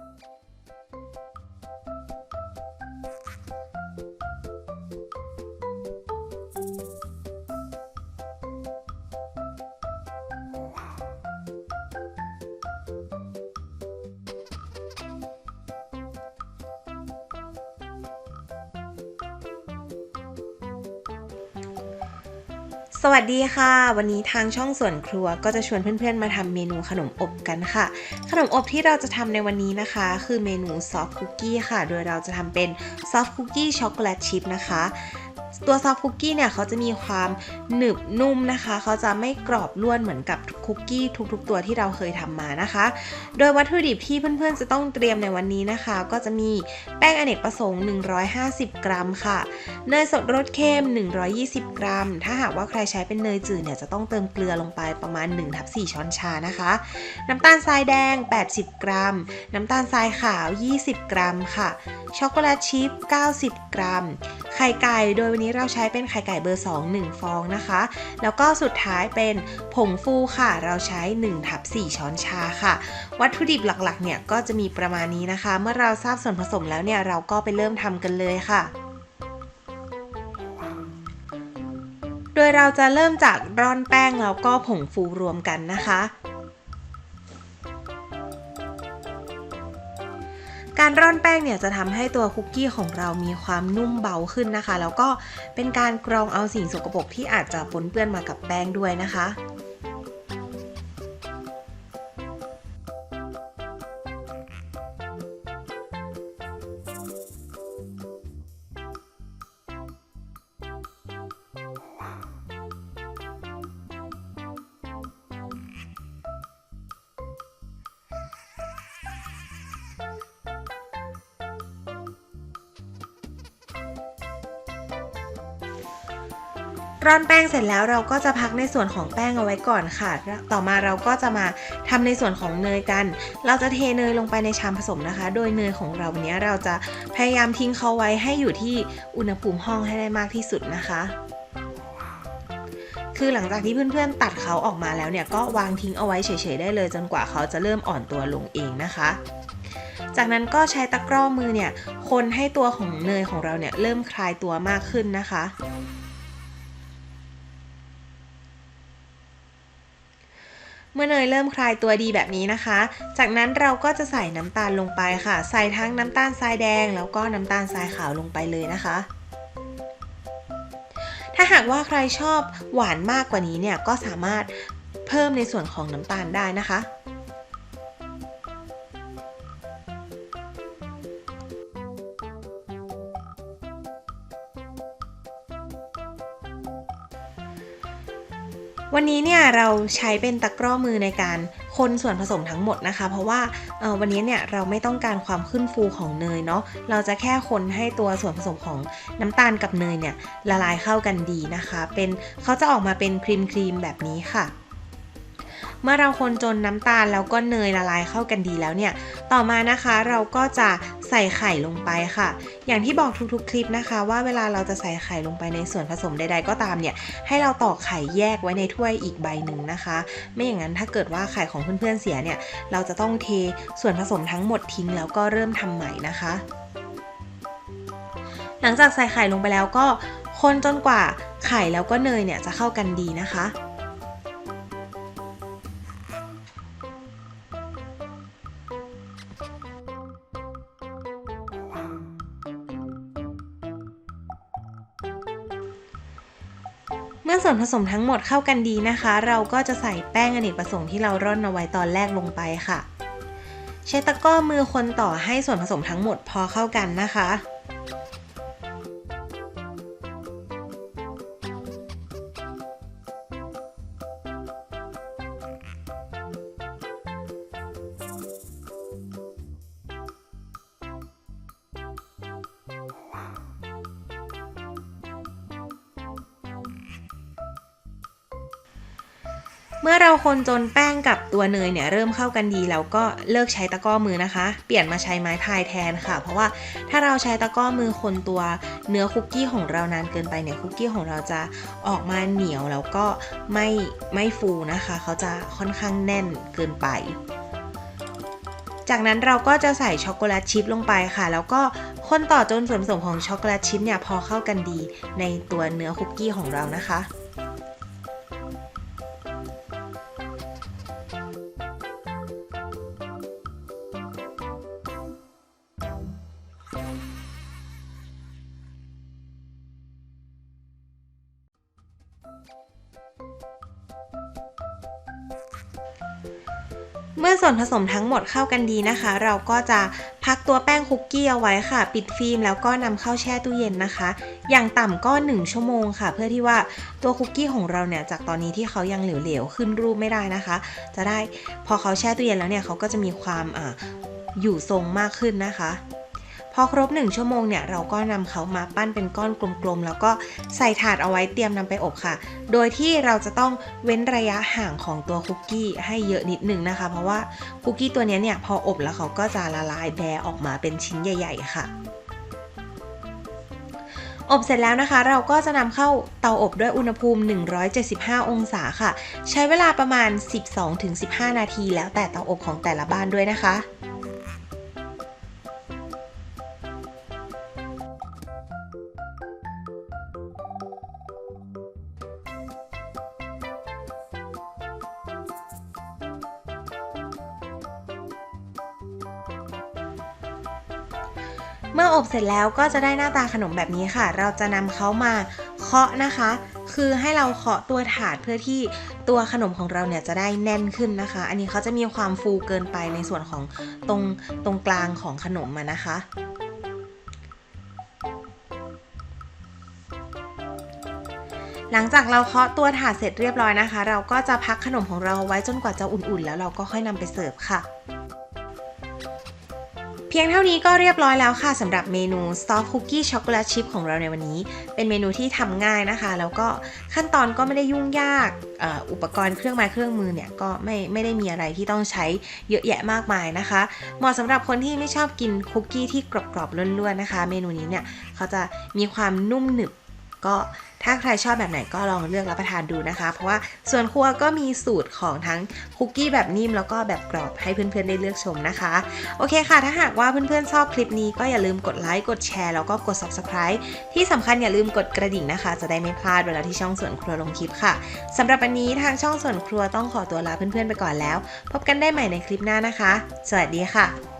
Música สวัสดีค่ะ วันนี้ทางช่องส่วนครัวก็จะชวนเพื่อนๆมาทำเมนูขนมอบกันค่ะ ขนมอบที่เราจะทำในวันนี้นะคะ คือเมนูซอฟต์คุกกี้ค่ะ โดยเราจะทำเป็นซอฟต์คุกกี้ช็อกโกแลตชิพนะคะ ตัวซอฟคุกกี้เนี่ยเขาจะมีความหนึบนุ่มนะคะ เขาจะไม่กรอบล้วนเหมือนกับคุกกี้ทุกๆ ตัวที่เราเคยทำมานะคะ โดยวัตถุดิบที่เพื่อนๆ จะต้องเตรียมในวันนี้นะคะ ก็จะมีแป้งอเนกประสงค์ 150 กรัมค่ะ เนยสดรสเค็ม 120 กรัม ถ้าหากว่าใครใช้เป็นเนยจืดเนี่ยจะต้องเติมเกลือลงไปประมาณ1ทับ4ช้อนชานะคะ น้ำตาลทรายแดง 80 กรัม น้ำตาลทรายขาว 20 กรัมค่ะ ช็อกโกแลตชิพ90 กรัม ไข่ไก่โดยวันนี้เราใช้เป็นไข่ไก่เบอร์ 2 1 ฟองนะคะ แล้วก็สุดท้ายเป็นผงฟูค่ะ เราใช้1ทับ4ช้อนชาค่ะ วัตถุดิบหลักๆเนี่ยก็จะมีประมาณนี้นะคะ เมื่อเราทราบส่วนผสมแล้วเนี่ยเราก็ไปเริ่มทำกันเลยค่ะโดยเราจะเริ่มจากร่อนแป้งแล้วก็ผงฟูรวมกันนะคะ การร่อนแป้งเนี่ยจะทำให้ตัวคุกกี้ของเรามีความนุ่มเบาขึ้นนะคะ แล้วก็เป็นการกรองเอาสิ่งสกปรกที่อาจจะปนเปื้อนมากับแป้งด้วยนะคะ ร่อนแป้งเสร็จแล้วเราก็จะพักในส่วนของแป้งเอาไว้ก่อนค่ะ ต่อมาเราก็จะมาทำในส่วนของเนยกัน เราจะเทเนยลงไปในชามผสมนะคะ โดยเนยของเราวันนี้เราจะพยายามทิ้งเขาไว้ให้อยู่ที่อุณหภูมิห้องให้ได้มากที่สุดนะคะคือหลังจากที่เพื่อนๆตัดเขาออกมาแล้วเนี่ยก็วางทิ้งเอาไว้เฉยๆได้เลย จนกว่าเขาจะเริ่มอ่อนตัวลงเองนะคะ จากนั้นก็ใช้ตะกร้อมือเนี่ยคนให้ตัวของเนยของเราเนี่ยเริ่มคลายตัวมากขึ้นนะคะ เมื่อเนยเริ่มคลายตัวดีแบบนี้นะคะ จากนั้นเราก็จะใส่น้ำตาลลงไปค่ะ ใส่ทั้งน้ำตาลทรายแดง แล้วก็น้ำตาลทรายขาวลงไปเลยนะคะ ถ้าหากว่าใครชอบหวานมากกว่านี้เนี่ยก็สามารถเพิ่มในส่วนของน้ำตาลได้นะคะ วันนี้เนี่ยเราใช้เป็นตะกร้อมือในการคนส่วนผสมทั้งหมดนะคะ เพราะว่าวันนี้เนี่ยเราไม่ต้องการความขึ้นฟูของเนยเนาะเราจะแค่คนให้ตัวส่วนผสมของน้ำตาลกับเนยเนี่ยละลายเข้ากันดีนะคะ เป็นเขาจะออกมาเป็นครีมครีมแบบนี้ค่ะ เมื่อเราคนจนน้ำตาลแล้วก็เนยละลายเข้ากันดีแล้วเนี่ย ต่อมานะคะเราก็จะใส่ไข่ลงไปค่ะ อย่างที่บอกทุกๆคลิปนะคะ ว่าเวลาเราจะใส่ไข่ลงไปในส่วนผสมใด ๆ ก็ตามเนี่ย ให้เราตอกไข่แยกไว้ในถ้วยอีกใบหนึ่งนะคะ ไม่อย่างนั้นถ้าเกิดว่าไข่ของเพื่อนๆเสียเนี่ย เราจะต้องเทส่วนผสมทั้งหมดทิ้งแล้วก็เริ่มทำใหม่นะคะ หลังจากใส่ไข่ลงไปแล้วก็คนจนกว่าไข่แล้วก็เนยเนี่ยจะเข้ากันดีนะคะ มื่อส่วนผสมทั้งหมดเข้ากันดีนะคะ เราก็จะใส่แป้งอเนกประสงค์ที่เราร่อนเอาไว้ตอนแรกลงไปค่ะ ใช้ตะกร้อมือคนต่อให้ส่วนผสมทั้งหมดพอเข้ากันนะคะ เมื่อเราคนจนแป้งกับตัวเนยเนี่ยเริ่มเข้ากันดีแล้วก็เลิกใช้ตะก้อมือนะคะ เปลี่ยนมาใช้ไม้พายแทนค่ะ เพราะว่าถ้าเราใช้ตะก้อมือคนตัวเนื้อคุกกี้ของเรานานเกินไปเนี่ยคุกกี้ของเราจะออกมาเหนียวแล้วก็ไม่ไม่ฟูนะคะ เขาจะค่อนข้างแน่นเกินไป จากนั้นเราก็จะใส่ช็อกโกแลตชิพลงไปค่ะ แล้วก็คนต่อจนส่วนผสมของช็อกโกแลตชิพเนี่ยพอเข้ากันดีในตัวเนื้อคุกกี้ของเรานะคะ เมื่อส่วนผสมทั้งหมดเข้ากันดีนะคะ เราก็จะพักตัวแป้งคุกกี้เอาไว้ค่ะ ปิดฟิล์มแล้วก็นำเข้าแช่ตู้เย็นนะคะ อย่างต่ำก็ 1 ชั่วโมงค่ะ เพื่อที่ว่าตัวคุกกี้ของเราเนี่ยจากตอนนี้ที่เขายังเหลวๆขึ้นรูปไม่ได้นะคะ จะได้พอเขาแช่ตู้เย็นแล้วเนี่ยเขาก็จะมีความอ่าอยู่ทรงมากขึ้นนะคะ พอครบ 1 ชั่วโมงเนี่ยเราก็นำเขามาปั้นเป็นก้อนกลมๆ แล้วก็ใส่ถาดเอาไว้เตรียมนำไปอบค่ะ โดยที่เราจะต้องเว้นระยะห่างของตัวคุกกี้ให้เยอะนิดนึงนะคะ เพราะว่าคุกกี้ตัวนี้เนี่ยพออบแล้วเขาก็จะละลายแบออกมาเป็นชิ้นใหญ่ ๆ ค่ะอบเสร็จแล้วนะคะ เราก็จะนำเข้าเตาอบด้วยอุณหภูมิ 175 องศาค่ะ ใช้เวลาประมาณ 12-15 นาที แล้วแต่เตาอบของแต่ละบ้านด้วยนะคะ เมื่ออบเสร็จแล้วก็จะได้หน้าตาขนมแบบนี้ค่ะ เราจะนำเขามาเคาะนะคะ คือให้เราเคาะตัวถาดเพื่อที่ตัวขนมของเราเนี่ยจะได้แน่นขึ้นนะคะ อันนี้เขาจะมีความฟูเกินไปในส่วนของตรงตรงกลางของขนมมานะคะหลังจากเราเคาะตัวถาดเสร็จเรียบร้อยนะคะ เราก็จะพักขนมของเราไว้จนกว่าจะอุ่นๆ แล้วเราก็ค่อยนำไปเสิร์ฟค่ะ เพียงเท่านี้ก็เรียบร้อยแล้วค่ะสำหรับเมนู Soft Cookie Chocolate Chip ของเราในวันนี้ เป็นเมนูที่ทำง่ายนะคะ แล้วก็ขั้นตอนก็ไม่ได้ยุ่งยากอุปกรณ์เครื่องไม้เครื่องมือเนี่ยก็ไม่ไม่ได้มีอะไรที่ต้องใช้เยอะแยะมากมายนะคะ เหมาะสำหรับคนที่ไม่ชอบกินคุกกี้ที่กรอบๆล้วนๆนะคะ เมนูนี้เนี่ยเขาจะมีความนุ่มหนึบ ก็ถ้าใครชอบแบบไหนก็ลองเลือกรับประทานดูนะคะ เพราะว่าส่วนครัวก็มีสูตรของทั้งคุกกี้แบบนิ่มแล้วก็แบบกรอบให้เพื่อนๆได้เลือกชมนะคะ โอเคค่ะ ถ้าหากว่าเพื่อนๆชอบคลิปนี้ก็อย่าลืมกดไลค์กดแชร์แล้วก็กด subscribe ที่สำคัญอย่าลืมกดกระดิ่งนะคะ จะได้ไม่พลาดเวลาที่ช่องส่วนครัวลงคลิปค่ะสำหรับวันนี้ทางช่องส่วนครัวต้องขอตัวลาเพื่อนๆไปก่อนแล้ว พบกันได้ใหม่ในคลิปหน้านะคะ สวัสดีค่ะ